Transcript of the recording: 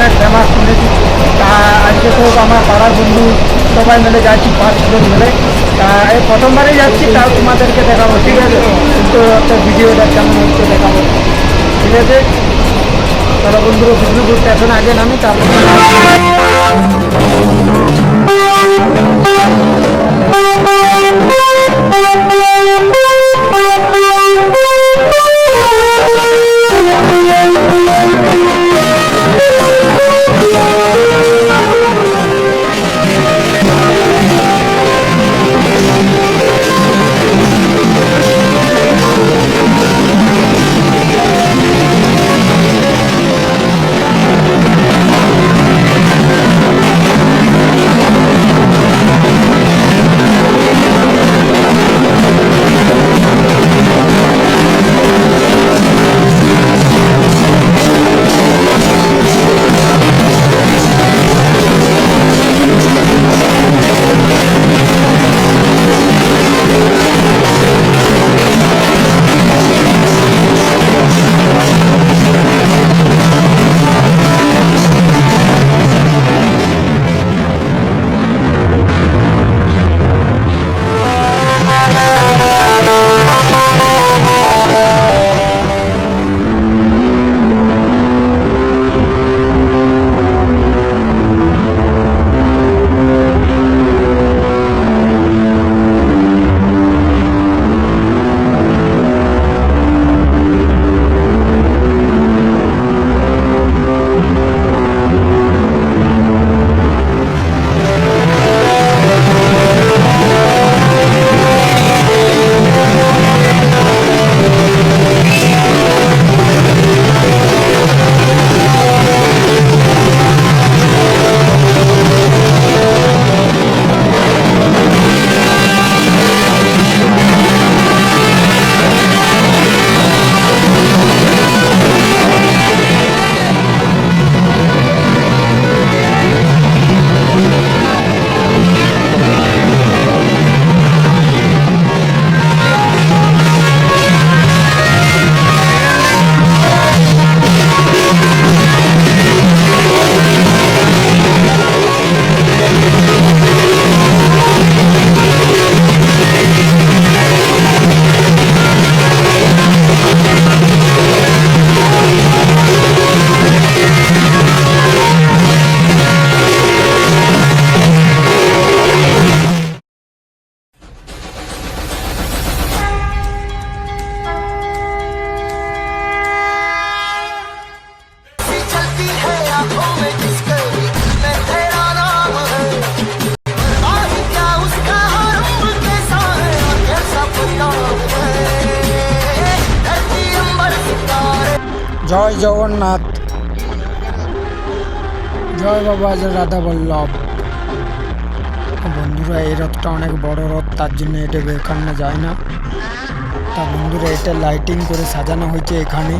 মানে অনেক ফেমাস শুনেছি। আজকে তো আমার পাড়ার বন্ধু সবাই মিলে যাচ্ছি পাঁচ ছজন মিলে। এই প্রথমবারই যাচ্ছি তাও তোমাদেরকে দেখাবো, ঠিক আছে? কিন্তু একটা ভিডিওটা কেমন হচ্ছে দেখাবো। ঠিক আছে? তারা বন্ধুরা বুঝলো বুঝতে এখন আগে নামি, তারপর জয় জগন্নাথ। জয় বাবা রাধা বল্লভ। বন্ধুরা, এই রথটা অনেক বড় রথ, তার জন্য এটা এখানে যায় না। তা বন্ধুরা, এটা লাইটিং করে সাজানো হয়েছে এখানে।